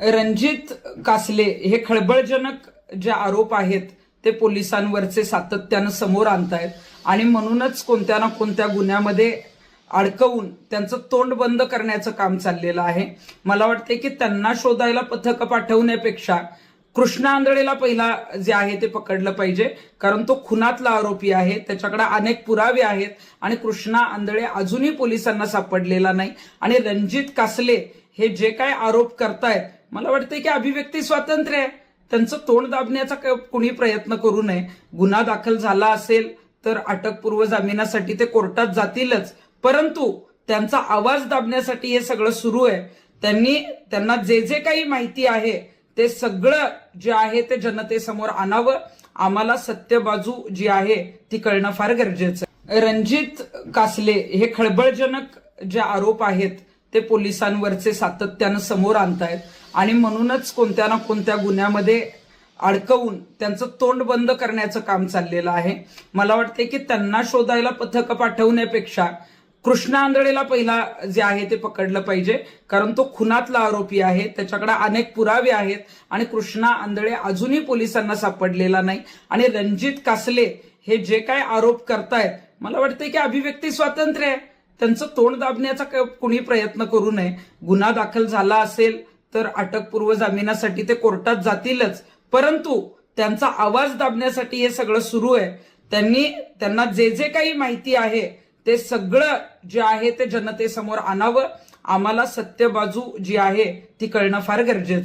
रणजित कासले हे खळबळजनक जे आरोप आहेत ते पोलिसांवरचे सातत्यानं समोर आणतायत. आणि म्हणूनच कोणत्या ना कोणत्या गुन्ह्यामध्ये अडकवून त्यांचं तोंड बंद करण्याचं काम चाललेलं आहे. मला वाटते की त्यांना शोधायला पथकं पाठवण्यापेक्षा कृष्णांधळेला पहिला जे आहे ते पकडलं पाहिजे कारण तो खुनातला आरोपी आहे त्याच्याकडे अनेक पुरावे आहेत आणि कृष्णा आंधळे अजूनही पोलिसांना सापडलेला नाही. आणि रणजित कासले हे जे काय आरोप करतायत मला वाटतंय की अभिव्यक्ती स्वातंत्र्य आहे. त्यांचं तोंड दाबण्याचा कुणी प्रयत्न करू नये. गुन्हा दाखल झाला असेल तर अटकपूर्व जामिनासाठी ते कोर्टात जातीलच. परंतु त्यांचा आवाज दाबण्यासाठी हे सगळं सुरू आहे. त्यांनी त्यांना जे जे काही माहिती आहे ते सगळं जे आहे ते जनतेसमोर आणावं. आम्हाला सत्य बाजू जी आहे ती कळणं फार गरजेचं रणजित कासले हे खळबळजनक जे आरोप आहेत ते पोलिसांवरचे सातत्यानं समोर आणतायत. आणि म्हणूनच कोणत्या ना कोणत्या गुन्ह्यामध्ये अडकवून त्यांचं तोंड बंद करण्याचं काम चाललेलं आहे. मला वाटते की त्यांना शोधायला पथक पाठवण्यापेक्षा कृष्णा आंधळेला पहिला जे आहे ते पकडलं पाहिजे कारण तो खुनातला आरोपी आहे त्याच्याकडे अनेक पुरावे आहेत आणि कृष्णा आंधळे अजूनही पोलिसांना सापडलेला नाही. आणि रणजित कासले हे जे काय आरोप करतायत मला वाटतंय की अभिव्यक्ती स्वातंत्र्य आहे. त्यांचं तोंड दाबण्याचा कुणी प्रयत्न करू नये. गुन्हा दाखल झाला असेल तर अटकपूर्व जामिनासाठी ते कोर्टात जातीलच. परंतु त्यांचा आवाज दाबण्यासाठी हे सगळं सुरू आहे. त्यांनी त्यांना जे जे काही माहिती आहे ते सगळं जे आहे ते जनतेसमोर आणावं. आम्हाला सत्य बाजू जी आहे ती कळणं फार गरजेचं